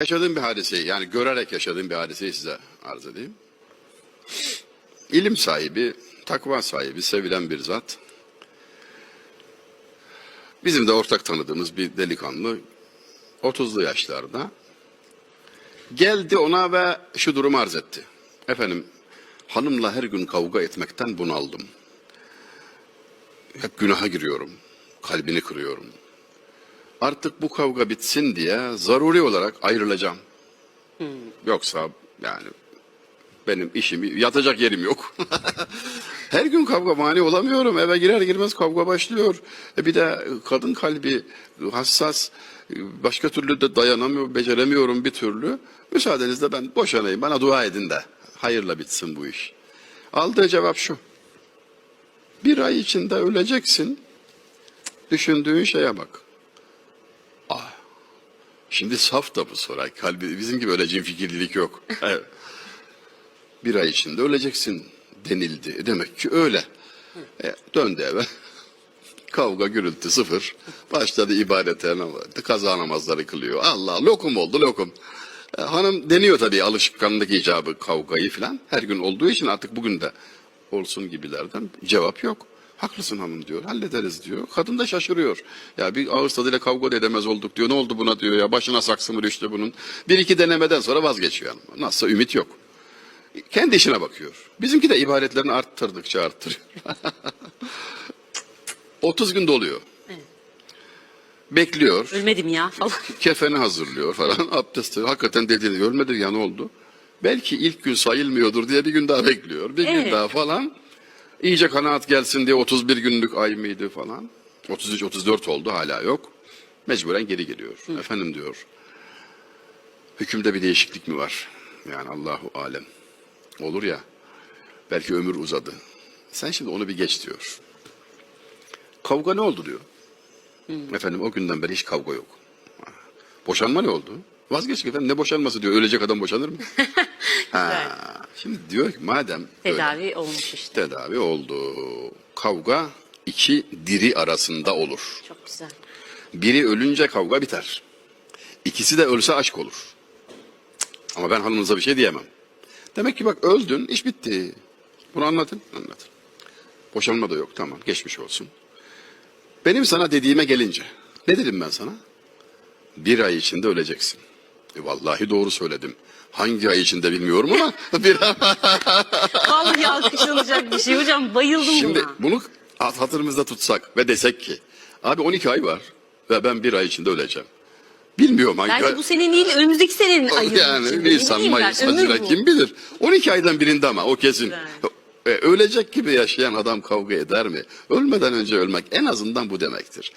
Yaşadığım bir hadiseyi yani görerek yaşadığım bir hadiseyi size arz edeyim. İlim sahibi, takva sahibi, sevilen bir zat. Bizim de ortak tanıdığımız bir delikanlı 30'lu yaşlarda geldi ona ve şu durumu arz etti. Efendim hanımla her gün kavga etmekten bunaldım. Hep günaha giriyorum. Kalbini kırıyorum. Artık bu kavga bitsin diye zaruri olarak ayrılacağım. Yoksa yani benim işim yatacak yerim yok. Her gün kavga mani olamıyorum. Eve girer girmez kavga başlıyor. E bir de kadın kalbi hassas. Başka türlü de dayanamıyorum, beceremiyorum bir türlü. Müsaadenizle ben boşanayım. Bana dua edin de hayırla bitsin bu iş. Aldığı cevap şu. Bir ay içinde öleceksin. Düşündüğün şeye bak. Şimdi saf da bu soru. Kalbi, bizim gibi öyle fikirlilik yok. Bir ay içinde öleceksin denildi. E Demek ki öyle. E, döndü eve. Kavga gürültü sıfır. Başladı ibadete namazı. Kaza namazları kılıyor. Allah lokum oldu lokum. E, hanım deniyor tabii alışkanlık icabı kavgayı falan. Her gün olduğu için artık bugün de olsun gibilerden cevap yok. Haklısın hanım diyor. Hallederiz diyor. Kadın da şaşırıyor. Ya bir ağız tadıyla kavga da edemez olduk diyor. Ne oldu buna diyor ya. Başına saksı mı düştü bunun. Bir iki denemeden sonra vazgeçiyor hanım. Nasılsa ümit yok. Kendi işine bakıyor. Bizimki de ibadetlerini arttırdıkça arttırıyor. 30 gün doluyor. Bekliyor. Ölmedim ya falan. Kefeni hazırlıyor falan. Abdesti. Hakikaten dediğini ölmedi ya ne oldu? Belki ilk gün sayılmıyordur diye bir gün daha bekliyor. Bir gün Evet. daha falan. İyice kanaat gelsin diye 31 günlük ay mıydı falan. 33-34 oldu hala yok. Mecburen geri geliyor. Efendim diyor. Hükümde bir değişiklik mi var? Yani Allahu alem. Olur ya. Belki ömür uzadı. Sen şimdi onu bir geç diyor. Kavga ne oldu diyor. Efendim o günden beri hiç kavga yok. Boşanma ne oldu? Vazgeç efendim ne boşanması diyor. Ölecek adam boşanır mı? ha, şimdi diyor ki madem öyle, Tedavi olmuş işte. tedavi oldu. Kavga iki diri arasında olur. Çok güzel. Biri ölünce kavga biter. İkisi de ölse aşk olur. Ama ben hanımınıza bir şey diyemem. Demek ki bak öldün, iş bitti. Bunu anlatın, anlatın. Boşanma da yok, tamam, geçmiş olsun. Benim sana dediğime gelince, ne dedim ben sana? Bir ay içinde öleceksin. E, vallahi doğru söyledim. Hangi ay içinde bilmiyorum ama bir Vallahi alkışlanacak bir şey hocam. Bayıldım Şimdi buna. bunu hat- hatırımızda tutsak ve desek ki abi 12 ay var ve ben bir ay içinde öleceğim. Bilmiyorum hangi Belki ay. bu sene değil önümüzdeki senenin ayı. yani içinde. Nisan, Ne bileyim ben, Mayıs, ömür Haziran bu. kim bilir. 12 aydan birinde ama o kesin. Güzel. E, ölecek gibi yaşayan adam kavga eder mi? Ölmeden önce ölmek en azından bu demektir.